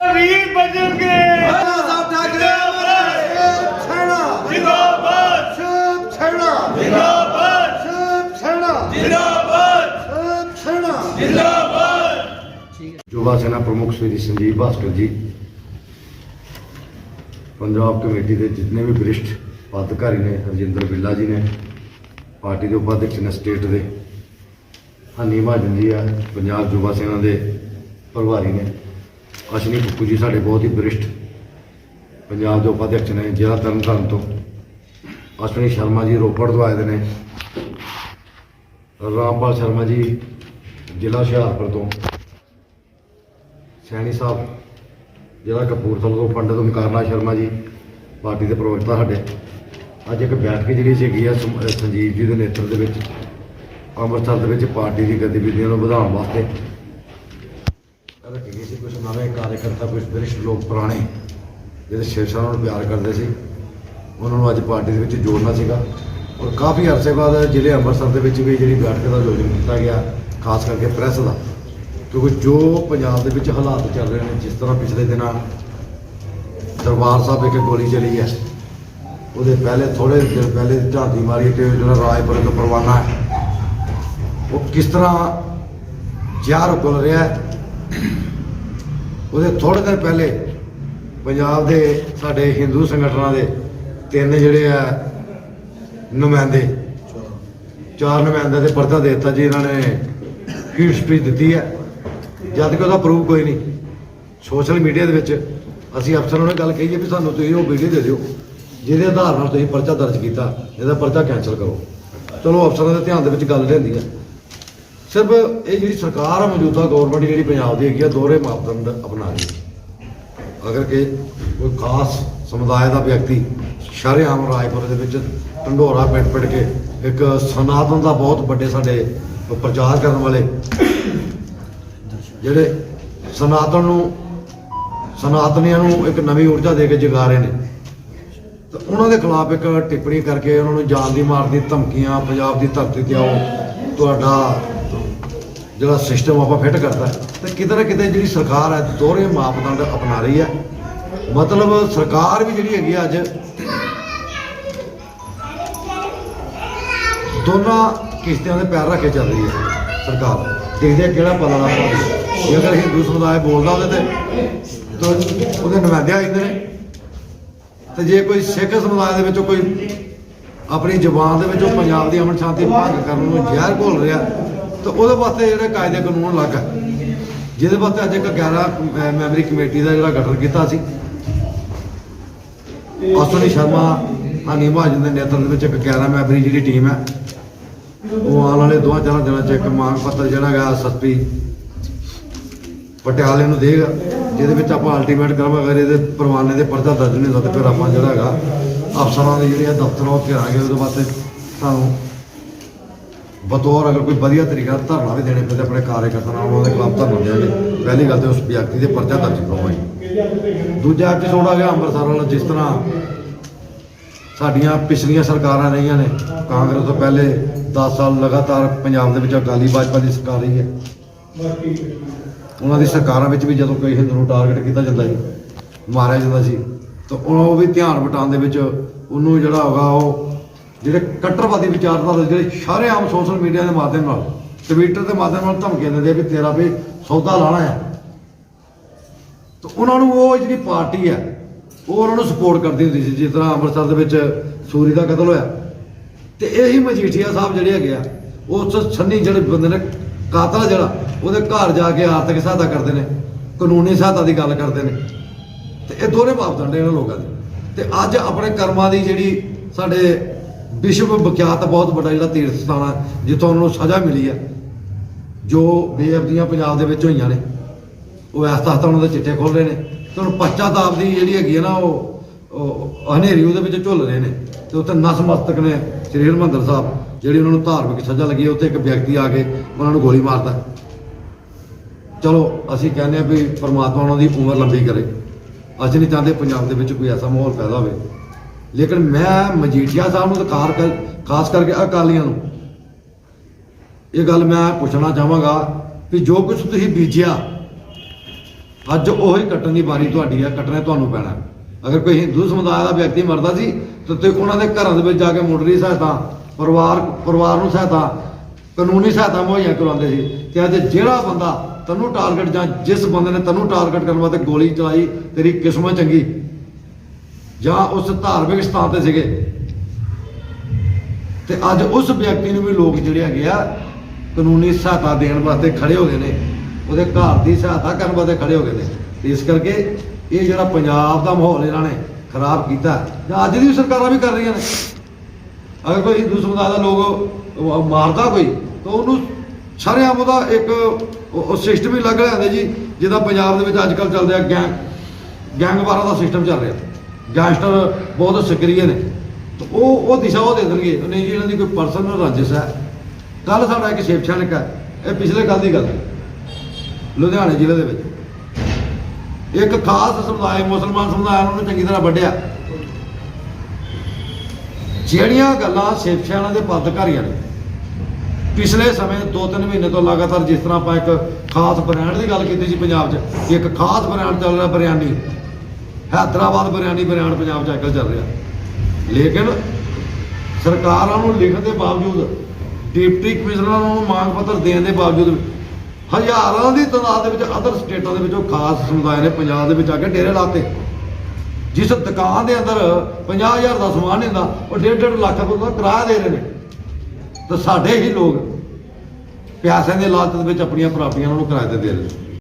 ਵੀਰ ਬਜਣਗੇ ਸਾਹਿਬ ਠਾਕਰੇ ਅਮਰ ਛੇਣਾ ਜਿੰਦਾਬਾਦ। ਸ਼ੇਪ ਛੇਣਾ ਜਿੰਦਾਬਾਦ। ਸ਼ੇਪ ਛੇਣਾ ਜਿੰਦਾਬਾਦ। ਸ਼ੇਪ ਛੇਣਾ ਜਿੰਦਾਬਾਦ। ਯੁਵਾ ਸੈਨਾ ਪ੍ਰਮੁੱਖ ਸ੍ਰੀ ਸੰਜੀਵ ਭਾਸਕਰ ਜੀ ਪੰਜਾਬ ਕਮੇਟੀ ਦੇ ਜਿੰਨੇ ਵੀ ਵਰਿਸ਼ਠ ਪਦਾਧਿਕਾਰੀ ਨੇ ਹਰਜਿੰਦਰ ਬਿੱਲਾ ਜੀ ਨੇ ਪਾਰਟੀ ਦੇ ਉਪਾਧਿਕਸ਼ ਨੇ ਸਟੇਟ ਦੇ ਹਨੀ ਮਹਾਜਨ ਜੀ ਆ ਪੰਜਾਬ ਯੁਵਾ ਸੈਨਾ ਦੇ ਪ੍ਰਭਾਰੀ ਨੇ। ਅਸ਼ਨੀ ਕੁੱਕੂ ਜੀ ਸਾਡੇ ਬਹੁਤ ਹੀ ਵਰਿਸ਼ਠ ਪੰਜਾਬ ਦੇ ਉਪਾਧਿਕਸ਼ ਨੇ ਜ਼ਿਲ੍ਹਾ ਤਰਨਤਾਰਨ ਤੋਂ। ਅਸ਼ਵਨੀ ਸ਼ਰਮਾ ਜੀ ਰੋਪੜ ਤੋਂ ਆਏ ਦੇ ਨੇ। ਰਾਮਪਾਲ ਸ਼ਰਮਾ ਜੀ ਜ਼ਿਲ੍ਹਾ ਹੁਸ਼ਿਆਰਪੁਰ ਤੋਂ। ਸੈਣੀ ਸਾਹਿਬ ਜ਼ਿਲ੍ਹਾ ਕਪੂਰਥਲਾ ਤੋਂ, ਪੰਡਤ ਓਮਕਾਰਨਾਥ ਸ਼ਰਮਾ ਜੀ, ਪਾਰਟੀ ਦੇ ਪ੍ਰਵਕਤਾ ਸਾਡੇ। ਅੱਜ ਇੱਕ ਬੈਠਕ ਜਿਹੜੀ ਸੀਗੀ ਆ ਸੰਜੀਵ ਜੀ ਦੇ ਨੇਤਰ ਦੇ ਵਿੱਚ, ਅੰਮ੍ਰਿਤਸਰ ਦੇ ਵਿੱਚ ਪਾਰਟੀ ਦੀ ਗਤੀਵਿਧੀਆਂ ਨੂੰ ਵਧਾਉਣ ਵਾਸਤੇ। ਰੱਖੀ ਗਈ ਸੀ ਕੁਝ ਨਵੇਂ ਕਾਰਜਕਰਤਾ ਕੁਝ ਦ੍ਰਿਸ਼ ਲੋਕ ਪੁਰਾਣੇ, ਜਿਹੜੇ ਸ਼ਿਵ ਨੂੰ ਪਿਆਰ ਕਰਦੇ ਸੀ, ਉਹਨਾਂ ਨੂੰ ਅੱਜ ਪਾਰਟੀ ਦੇ ਵਿੱਚ ਜੋੜਨਾ ਸੀਗਾ। ਔਰ ਕਾਫੀ ਅਰਸੇ ਬਾਅਦ ਜ਼ਿਲ੍ਹੇ ਅੰਮ੍ਰਿਤਸਰ ਦੇ ਵਿੱਚ ਵੀ ਜਿਹੜੀ ਬੈਠਕ ਦਾ ਆਯੋਜਨ ਕੀਤਾ ਗਿਆ, ਖਾਸ ਕਰਕੇ ਪ੍ਰੈਸ ਦਾ। ਕਿਉਂਕਿ ਜੋ ਪੰਜਾਬ ਦੇ ਵਿੱਚ ਹਾਲਾਤ ਚੱਲ ਰਹੇ ਨੇ, ਜਿਸ ਤਰ੍ਹਾਂ ਪਿਛਲੇ ਦਿਨਾਂ ਦਰਬਾਰ ਸਾਹਿਬ ਵਿਖੇ ਗੋਲੀ ਚਲੀ ਹੈ, ਉਹਦੇ ਪਹਿਲੇ ਥੋੜੇ ਦਿਨ ਪਹਿਲੇ ਝਾਤੀ ਮਾਰੀ ਤੇ ਜਿਹੜਾ ਰਾਜਪੁਰੇ ਤੋਂ ਪਰਵਾਨਾ ਉਹ ਕਿਸ ਤਰ੍ਹਾਂ ਜ਼ਹਿਰ ਉਗਲ ਰਿਹਾ ਹੈ ਉਹਦੇ ਥੋੜੇ ਦਿਨ ਪਹਿਲੇ ਪੰਜਾਬ ਦੇ ਸਾਡੇ ਹਿੰਦੂ ਸੰਗਠਨਾਂ ਦੇ ਤਿੰਨ ਜਿਹੜੇ ਆ ਨੁਮਾਇੰਦੇ, ਚਾਰ ਨੁਮਾਇੰਦੇ 'ਤੇ ਪਰਚਾ ਦੇ ਦਿੱਤਾ ਜੀ, ਇਹਨਾਂ ਨੇ ਹੀਟ ਸਪੀਚ ਦਿੱਤੀ ਹੈ ਜਦ ਕਿ ਉਹਦਾ ਪ੍ਰੂਫ ਕੋਈ ਨਹੀਂ। ਸੋਸ਼ਲ ਮੀਡੀਆ ਦੇ ਵਿੱਚ ਅਸੀਂ ਅਫਸਰਾਂ ਨੂੰ ਗੱਲ ਕਹੀ ਹੈ ਵੀ ਸਾਨੂੰ ਤੁਸੀਂ ਉਹ ਵੀਡੀਓ ਦੇ ਦਿਓ, ਜਿਹਦੇ ਆਧਾਰ ਨਾਲ ਤੁਸੀਂ ਪਰਚਾ ਦਰਜ ਕੀਤਾ, ਇਹਦਾ ਪਰਚਾ ਕੈਨਸਲ ਕਰੋ। ਚਲੋ ਅਫਸਰਾਂ ਦੇ ਧਿਆਨ ਦੇ ਵਿੱਚ ਗੱਲ ਲੈਂਦੀ ਹੈ ਸਿਰਫ ਇਹ ਜਿਹੜੀ ਸਰਕਾਰ ਆ ਮੌਜੂਦਾ ਗਵਰਨਮੈਂਟ ਜਿਹੜੀ ਪੰਜਾਬ ਦੀ ਹੈਗੀ ਆ, ਦੋਹਰੇ ਮਾਪਦੰਡ ਅਪਣਾ ਰਹੀ ਹੈ ਅਗਰ ਕਿ ਕੋਈ ਖਾਸ ਸਮੁਦਾਇ ਦਾ ਵਿਅਕਤੀ ਸ਼ਰੇਆਮ ਰਾਜਪੁਰ ਦੇ ਵਿੱਚ ਢੰਡੋਰਾ ਪਿੰਡ ਪਿੱਟ ਕੇ ਇੱਕ ਸਨਾਤਨ ਦਾ ਬਹੁਤ ਵੱਡੇ ਸਾਡੇ ਪ੍ਰਚਾਰ ਕਰਨ ਵਾਲੇ ਜਿਹੜੇ ਸਨਾਤਨ ਨੂੰ, ਸਨਾਤਨੀਆਂ ਨੂੰ ਇੱਕ ਨਵੀਂ ਊਰਜਾ ਦੇ ਕੇ ਜਗਾ ਰਹੇ ਨੇ। ਤਾਂ ਉਹਨਾਂ ਦੇ ਖਿਲਾਫ ਇੱਕ ਟਿੱਪਣੀ ਕਰਕੇ ਉਹਨਾਂ ਨੂੰ ਜਾਨ ਦੀ ਮਾਰ ਦੀ ਧਮਕੀਆਂ, ਪੰਜਾਬ ਦੀ ਧਰਤੀ ਤੇ ਆਓ, ਤੁਹਾਡਾ ਜਿਹੜਾ ਸਿਸਟਮ ਆਪਾਂ ਫਿੱਟ ਕਰਤਾ ਹੈ। ਤੇ ਕਿਤੇ ਨਾ ਕਿਤੇ ਜਿਹੜੀ ਸਰਕਾਰ ਹੈ, ਦੋਹਰੇ ਮਾਪਦੰਡ ਅਪਣਾ ਰਹੀ ਹੈ। ਮਤਲਬ ਸਰਕਾਰ ਵੀ ਜਿਹੜੀ ਹੈਗੀ ਆ ਅੱਜ, ਦੋਨਾਂ ਕਿਸ਼ਤਿਆਂ ਦੇ ਪੈਰ ਰੱਖ ਕੇ ਚੱਲ ਰਹੀ ਹੈ ਸਰਕਾਰ। ਦੇਖਦੇ ਆ ਕਿਹੜਾ ਪਤਾ ਲੱਗਦਾ ਜੇ ਅਗਰ ਹਿੰਦੂ ਸਮੁਦਾਇ ਬੋਲਦਾ ਉਹਦੇ ਤੇ ਉਹਦੇ ਨੁਮਾਇੰਦੇ ਆ ਜਾਂਦੇ ਨੇ। ਤੇ ਜੇ ਕੋਈ ਸਿੱਖ ਸਮੁਦਾਇ ਦੇ ਵਿੱਚੋਂ ਕੋਈ ਆਪਣੀ ਜ਼ੁਬਾਨ ਦੇ ਵਿੱਚੋਂ ਪੰਜਾਬ ਦੀ ਅਮਨ ਸ਼ਾਂਤੀ ਭੰਗ ਕਰਨ ਨੂੰ ਜ਼ਹਿਰ ਘੋਲ ਰਿਹਾ ਤਾਂ ਉਹਦੇ ਵਾਸਤੇ ਜਿਹੜੇ ਕਾਇਦੇ ਕਾਨੂੰਨ ਲੱਗ ਹੈ ਜਿਹਦੇ ਵਾਸਤੇ ਅੱਜ ਇੱਕ 11 ਮੈਂਬਰੀ ਕਮੇਟੀ ਦਾ ਜਿਹੜਾ ਗਠਨ ਕੀਤਾ ਸੀ। ਅਸਵਨੀ ਸ਼ਰਮਾ, ਹਨੀ ਮਹਾਜਨ ਦੇ ਨੇਤਰਤਵ ਦੇ ਵਿੱਚ ਇੱਕ 11 ਮੈਂਬਰੀ ਜਿਹੜੀ ਟੀਮ ਹੈ ਉਹ ਆਉਣ ਵਾਲੇ ਦੋਹਾਂ ਚਾਰਾਂ ਦਿਨਾਂ 'ਚ ਇੱਕ ਮੰਗ ਪੱਤਰ ਜਿਹੜਾ ਹੈਗਾ ਐਸਐਸਪੀ ਪਟਿਆਲੇ ਨੂੰ ਦੇਗਾ ਜਿਹਦੇ ਵਿੱਚ ਆਪਾਂ ਅਲਟੀਮੇਟ ਕਰਾਂਗੇ। ਇਹਦੇ ਪਰਵਾਨੇ ਦੇ ਪਰਚਾ ਦਰਜ ਨਹੀਂ ਹੁੰਦਾ, ਤੇ ਫਿਰ ਆਪਾਂ ਜਿਹੜਾ ਹੈਗਾ ਅਫਸਰਾਂ ਦੇ ਜਿਹੜੇ ਦਫ਼ਤਰ ਉਹ ਘੇਰਾਂਗੇ ਉਹਦੇ ਵਾਸਤੇ ਸਾਨੂੰ ਬਤੌਰ ਅਗਰ ਕੋਈ ਵਧੀਆ ਤਰੀਕਾ ਨਾਲ ਧਰਨਾ ਵੀ ਦੇਣੇ ਪੈਂਦੇ ਆਪਣੇ ਕਾਰਜਕਰਤਾ ਨਾਲ, ਉਹਨਾਂ ਦੇ ਖਿਲਾਫ ਧਰਨਾ ਦੇਣਗੇ ਪਹਿਲੀ ਗੱਲ ਤੇ ਉਸ ਵਿਅਕਤੀ ਦੇ ਪਰਚਾ ਦਰਜ ਕਰਵਾਈ ਦੂਜਾ ਐਪੀਸੋਡ ਆ ਗਿਆ ਅੰਮ੍ਰਿਤਸਰ ਵਾਲਾ, ਜਿਸ ਤਰ੍ਹਾਂ ਸਾਡੀਆਂ ਪਿਛਲੀਆਂ ਸਰਕਾਰਾਂ ਰਹੀਆਂ ਨੇ, ਕਾਂਗਰਸ ਤੋਂ ਪਹਿਲੇ 10 ਸਾਲ ਲਗਾਤਾਰ ਪੰਜਾਬ ਦੇ ਵਿੱਚ ਅਕਾਲੀ ਭਾਜਪਾ ਦੀ ਸਰਕਾਰ ਰਹੀ ਹੈ। ਉਹਨਾਂ ਦੀ ਸਰਕਾਰਾਂ ਵਿੱਚ ਵੀ ਜਦੋਂ ਕੋਈ ਹਿੰਦੂ ਨੂੰ ਟਾਰਗੇਟ ਕੀਤਾ ਜਾਂਦਾ ਸੀ, ਮਾਰਿਆ ਜਾਂਦਾ ਸੀ, ਤਾਂ ਉਹ ਵੀ ਧਿਆਨ ਵਟਾਉਣ ਦੇ ਵਿੱਚ ਉਹਨੂੰ ਜਿਹੜਾ ਹੋਗਾ ਉਹ ਜਿਹੜੇ ਕੱਟਰਵਾਦੀ ਵਿਚਾਰਧਾਰਾ ਦੇ ਜਿਹੜੇ ਸ਼ਰੇਆਮ ਸੋਸ਼ਲ ਮੀਡੀਆ ਦੇ ਮਾਧਿਅਮ ਨਾਲ ਟਵਿੱਟਰ ਦੇ ਮਾਧਿਅਮ ਨਾਲ ਧਮਕੀਆਂ ਦਿੰਦੇ ਆ ਵੀ ਤੇਰਾ ਵੀ ਸੌਦਾ ਲਾਣਾ ਹੈ। ਤਾਂ ਉਹਨਾਂ ਨੂੰ ਉਹ ਜਿਹੜੀ ਪਾਰਟੀ ਹੈ, ਉਹ ਉਹਨਾਂ ਨੂੰ ਸਪੋਰਟ ਕਰਦੀ ਹੁੰਦੀ ਸੀ, ਜਿਸ ਤਰ੍ਹਾਂ ਅੰਮ੍ਰਿਤਸਰ ਦੇ ਵਿੱਚ ਸੂਰੀ ਦਾ ਕਤਲ ਹੋਇਆ। ਤੇ ਇਹੀ ਮਜੀਠੀਆ ਸਾਹਿਬ ਜਿਹੜੇ ਹੈਗੇ ਆ, ਉਸ ਸੰਨੀ ਜਿਹੜੇ ਬੰਦੇ ਨੇ, ਕਾਤਲ ਆ ਜਿਹੜਾ, ਉਹਦੇ ਘਰ ਜਾ ਕੇ ਆਰਥਿਕ ਸਹਾਇਤਾ ਕਰਦੇ ਨੇ, ਕਾਨੂੰਨੀ ਸਹਾਇਤਾ ਦੀ ਗੱਲ ਕਰਦੇ ਨੇ। ਤੇ ਇਹ ਦੋਨੇ ਭਾਵਦੰਡ ਨੇ ਇਹਨਾਂ ਲੋਕਾਂ ਦੇ। ਤੇ ਅੱਜ ਆਪਣੇ ਕਰਮਾਂ ਦੀ ਜਿਹੜੀ ਸਾਡੇ ਵਿਸ਼ਵ ਵਿਖਿਆਤ ਬਹੁਤ ਵੱਡਾ ਜਿਹੜਾ ਤੀਰਥ ਸਥਾਨ ਹੈ ਜਿੱਥੋਂ ਉਹਨਾਂ ਨੂੰ ਸਜ਼ਾ ਮਿਲੀ ਹੈ ਜੋ ਬੇਅਬਦੀਆਂ ਪੰਜਾਬ ਦੇ ਵਿੱਚ ਹੋਈਆਂ ਨੇ। ਉਹ ਇਸ ਤਹਤ ਉਹਨਾਂ ਦੇ ਚਿੱਟੇ ਖੋਲ ਰਹੇ ਨੇ ਤੇ ਹੁਣ ਪਛਤਾਤਾਪ ਦੀ ਜਿਹੜੀ ਹੈਗੀ ਆ ਨਾ, ਉਹ ਹਨੇਰੀ ਉਹਦੇ ਵਿੱਚ ਝੁੱਲ ਰਹੇ ਨੇ। ਤੇ ਉੱਥੇ ਨਸਮਸਤਕ ਨੇ ਸ੍ਰੀ ਹਰਿਮੰਦਰ ਸਾਹਿਬ, ਜਿਹੜੀ ਉਹਨਾਂ ਨੂੰ ਧਾਰਮਿਕ ਸਜ਼ਾ ਲੱਗੀ ਉੱਥੇ ਇੱਕ ਵਿਅਕਤੀ ਆ ਕੇ ਉਹਨਾਂ ਨੂੰ ਗੋਲੀ ਮਾਰਦਾ। ਚਲੋ, ਅਸੀਂ ਕਹਿੰਦੇ ਆ ਵੀ ਪਰਮਾਤਮਾ ਉਹਨਾਂ ਦੀ ਉਮਰ ਲੰਬੀ ਕਰੇ। ਅਸੀਂ ਨਹੀਂ ਚਾਹੁੰਦੇ ਪੰਜਾਬ ਦੇ ਵਿੱਚ ਕੋਈ ਐਸਾ ਮਾਹੌਲ ਪੈਦਾ ਹੋਵੇ। ਲੇਕਿਨ ਮੈਂ ਮਜੀਠੀਆ ਸਾਹਿਬ ਨੂੰ ਤਾਂ ਕਰ ਖਾਸ ਕਰਕੇ ਅਕਾਲੀਆਂ ਨੂੰ ਇਹ ਗੱਲ ਮੈਂ ਪੁੱਛਣਾ ਚਾਹਾਂਗਾ ਵੀ ਜੋ ਕੁਝ ਤੁਸੀਂ ਬੀਜਿਆ, ਅੱਜ ਉਹੀ ਕੱਟਣ ਦੀ ਵਾਰੀ ਤੁਹਾਡੀ ਹੈ, ਕੱਟਣਾ ਤੁਹਾਨੂੰ ਪੈਣਾ। ਅਗਰ ਕੋਈ ਹਿੰਦੂ ਸਮੁਦਾਇ ਦਾ ਵਿਅਕਤੀ ਮਰਦਾ ਸੀ, ਤਾਂ ਤੇ ਉਹਨਾਂ ਦੇ ਘਰਾਂ ਦੇ ਵਿੱਚ ਜਾ ਕੇ ਮੁੱਢਲੀ ਸਹਾਇਤਾ, ਪਰਿਵਾਰ ਪਰਿਵਾਰ ਨੂੰ ਸਹਾਇਤਾ, ਕਾਨੂੰਨੀ ਸਹਾਇਤਾ ਮੁਹੱਈਆ ਕਰਵਾਉਂਦੇ ਸੀ, ਤੇ ਅੱਜ ਜਿਹੜਾ ਬੰਦਾ ਤੈਨੂੰ ਟਾਰਗੇਟ ਜਾਂ ਜਿਸ ਬੰਦੇ ਨੇ ਤੈਨੂੰ ਟਾਰਗੇਟ ਕਰਨ ਵਾਸਤੇ ਗੋਲੀ ਚਲਾਈ, ਤੇਰੀ ਕਿਸਮਤ ਚੰਗੀ ਜਾਂ ਉਸ ਧਾਰਮਿਕ ਸਥਾਨ ਤੇ ਸੀਗੇ। ਤੇ ਅੱਜ ਉਸ ਵਿਅਕਤੀ ਨੂੰ ਵੀ ਲੋਕ ਜਿਹੜੇ ਹੈਗੇ ਆ, ਕਾਨੂੰਨੀ ਸਹਾਇਤਾ ਦੇਣ ਵਾਸਤੇ ਖੜੇ ਹੋ ਗਏ ਨੇ। ਉਹਦੇ ਘਰ ਦੀ ਸਹਾਇਤਾ ਕਰਨ ਵਾਸਤੇ ਖੜੇ ਹੋ ਗਏ ਨੇ। ਤੇ ਇਸ ਕਰਕੇ ਇਹ ਜਿਹੜਾ ਪੰਜਾਬ ਦਾ ਮਾਹੌਲ ਇਹਨਾਂ ਨੇ ਖਰਾਬ ਕੀਤਾ, ਜਾਂ ਅੱਜ ਦੀ ਸਰਕਾਰਾਂ ਵੀ ਕਰ ਰਹੀਆਂ ਨੇ। ਅਗਰ ਕੋਈ ਹਿੰਦੂ ਸਮੁਦਾਇ ਦਾ ਲੋਕ ਮਾਰਦਾ ਕੋਈ, ਤਾਂ ਉਹਨੂੰ ਸ਼ਰੇਆਮ ਉਹਦਾ ਇੱਕ ਉਹ- ਸਿਸਟਮ ਹੀ ਲੱਗ ਰਿਹਾ ਹੁੰਦਾ ਜੀ ਜਿਹਦਾ ਪੰਜਾਬ ਦੇ ਵਿੱਚ ਅੱਜ ਕੱਲ੍ਹ ਚੱਲ ਰਿਹਾ ਗੈਂਗ, ਗੈਂਗਵਾਰਾਂ ਦਾ ਸਿਸਟਮ ਚੱਲ ਰਿਹਾ। ਗੈਂਗਸਟਰ ਬਹੁਤ ਸਕਰੀਏ ਨੇ। ਤਾਂ ਉਹ ਉਹ ਦਿਸ਼ਾ ਉਹ ਦੇ ਦੇਣਗੇ। ਨਹੀਂ ਜੀ, ਇਹਨਾਂ ਦੀ ਕੋਈ ਪਰਸਨਲ ਰੰਜਿਸ਼ ਹੈ। ਕੱਲ ਸਾਡਾ ਇੱਕ ਸ਼ਿਵ ਸੈਨਿਕ ਹੈ ਇਹ ਪਿਛਲੇ ਕੱਲ ਦੀ ਗੱਲ ਹੈ। ਲੁਧਿਆਣੇ ਜ਼ਿਲ੍ਹੇ ਦੇ ਵਿੱਚ। ਇੱਕ ਖਾਸ ਸਮੁਦਾਇ, ਮੁਸਲਮਾਨ ਸਮੁਦਾਇ ਨੂੰ ਚੰਗੀ ਤਰ੍ਹਾਂ ਵੱਢਿਆ। ਜਿਹੜੀਆਂ ਗੱਲਾਂ ਸ਼ਿਵ ਸੈਨਾ ਦੇ ਪੱਦਕਾਰੀਆਂ ਨੇ। ਪਿਛਲੇ ਸਮੇਂ 2-3 ਮਹੀਨੇ ਤੋਂ ਲਗਾਤਾਰ ਜਿਸ ਤਰ੍ਹਾਂ ਆਪਾਂ ਇੱਕ ਖਾਸ ਬ੍ਰਾਂਡ ਦੀ ਗੱਲ ਕੀਤੀ ਸੀ ਪੰਜਾਬ 'ਚ। ਇੱਕ ਖਾਸ ਬ੍ਰਾਂਡ ਚੱਲ ਰਿਹਾ, ਬਰਿਆਨੀ। ਹੈਦਰਾਬਾਦ, ਬਰਿਆਨੀ, ਬਰਿਆਨ, ਪੰਜਾਬ 'ਚ ਅੱਜਕੱਲ੍ਹ ਚੱਲ ਰਿਹਾ। ਲੇਕਿਨ ਸਰਕਾਰਾਂ ਨੂੰ ਲਿਖਣ ਦੇ ਬਾਵਜੂਦ, ਡਿਪਟੀ ਕਮਿਸ਼ਨਰਾਂ ਨੂੰ ਮੰਗ ਪੱਤਰ ਦੇਣ ਦੇ ਬਾਵਜੂਦ ਹਜ਼ਾਰਾਂ ਦੀ ਤਾਦਾਦ ਦੇ ਵਿੱਚ ਅਦਰ ਸਟੇਟਾਂ ਦੇ ਵਿੱਚੋਂ ਖਾਸ ਸਮੁਦਾਇ ਨੇ ਪੰਜਾਬ ਦੇ ਵਿੱਚ ਆ ਕੇ ਡੇਰੇ ਲਾਤੇ। ਜਿਸ ਦੁਕਾਨ ਦੇ ਅੰਦਰ 50000 ਦਾ ਸਮਾਨ ਹੁੰਦਾ, ਉਹ 1.5 ਲੱਖ ਰੁਪਏ ਦਾ ਕਿਰਾਇਆ ਦੇ ਰਹੇ ਨੇ। ਤਾਂ ਸਾਡੇ ਹੀ ਲੋਕ ਪਿਆਸਿਆਂ ਦੇ ਲਾਲਚ ਦੇ ਵਿੱਚ ਆਪਣੀਆਂ ਪ੍ਰਾਪਤੀਆਂ ਨੂੰ ਕਿਰਾਏ ਤੇ ਦੇ ਰਹੇ ਨੇ।